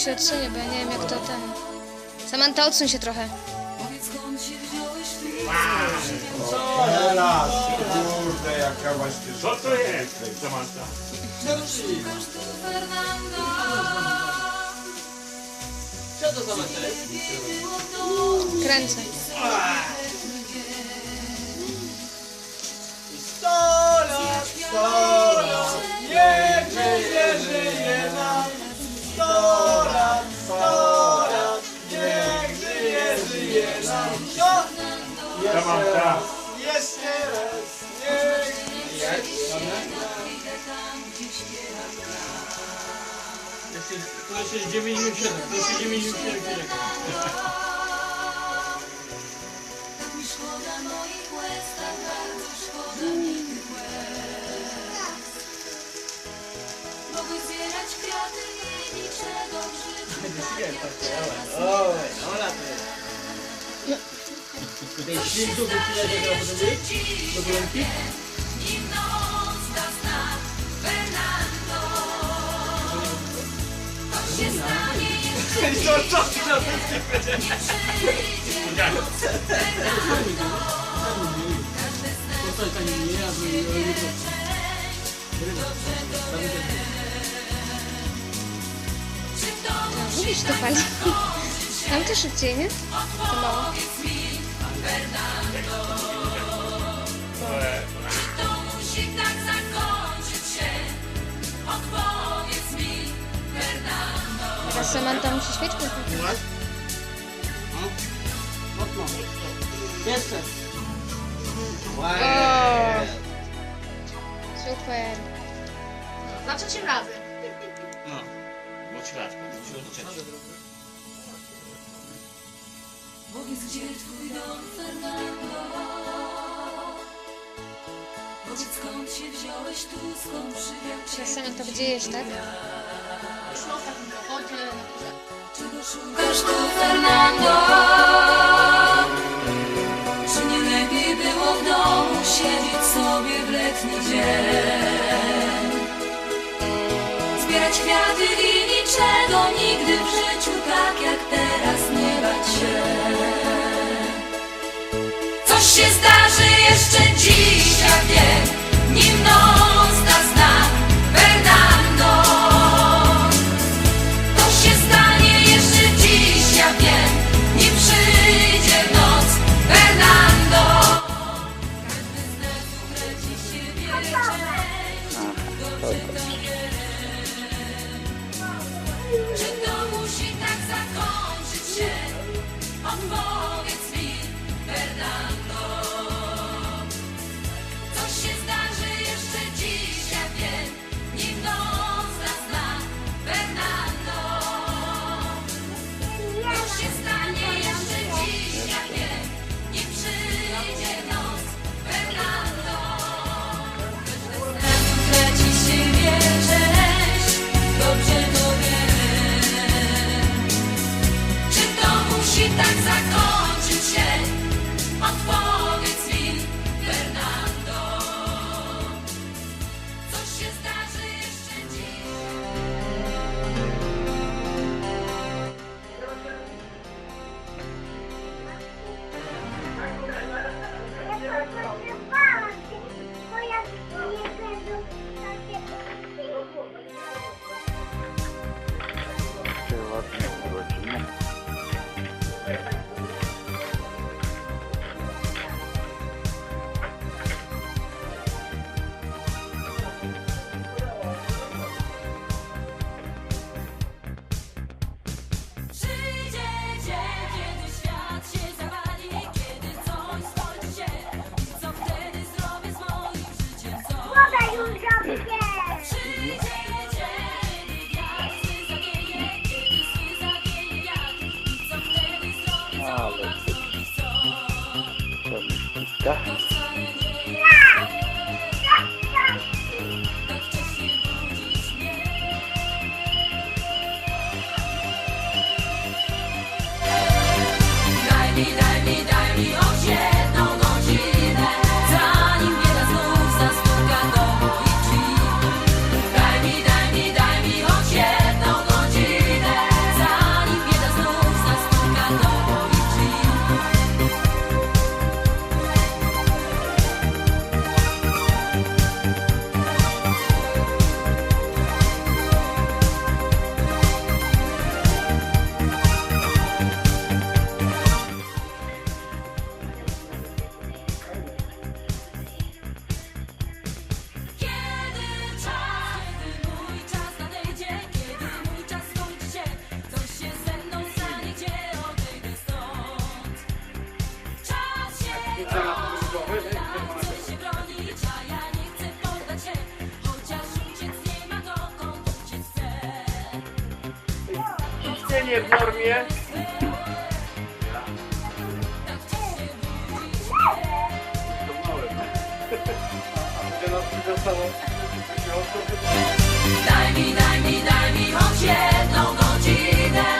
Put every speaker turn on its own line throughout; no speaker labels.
się odsunie, bo ja nie wiem jak to ten... Samantha, odsuń się trochę.
Teraz, kurde, jaka właśnie
Co to jest, Samantha?
Co to?
Kręcę.
To jest 97, to jeszcze 97 chwilek.
Tak mi szkoda moich łez, tak bardzo szkoda mi tych łez. Mogłeś zbierać kwiaty i niczego w życiu tak jak teraz
to jest. Tutaj? Do głębi?
Jeszcze
Co, co ty na tym
nie przyjdzie
Teraz Samantha musi świeczkę włączyć.
Mocno. Jeszcze.
Super.
Za trzecim razem.
No. Bo ćwiartka, ćwiartka.
Powiedz, gdzie twój dom, Fernando? Powiedz, skąd się wziąłeś tu, skąd przywiał cię
Samantha gdzie jest, tak?
Szukasz tu, Fernando? Czy nie lepiej było w domu siedzieć sobie w letni dzień? Zbierać kwiaty i niczego nigdy w życiu tak jak teraz nie bać się. Coś się zdarzy jeszcze dziś, ja wiem, nim noc To filmie. Daj mi, daj mi, daj mi choć jedną godzinę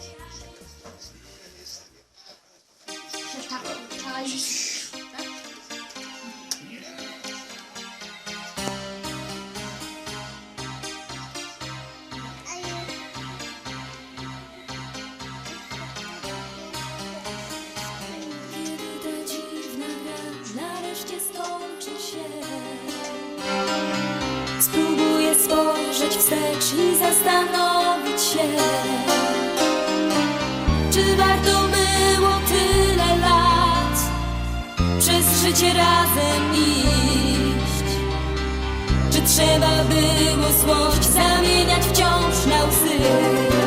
wstecz i zastanowić się Czy warto było tyle lat Przez życie razem iść? Czy trzeba było złość zamieniać wciąż na łzy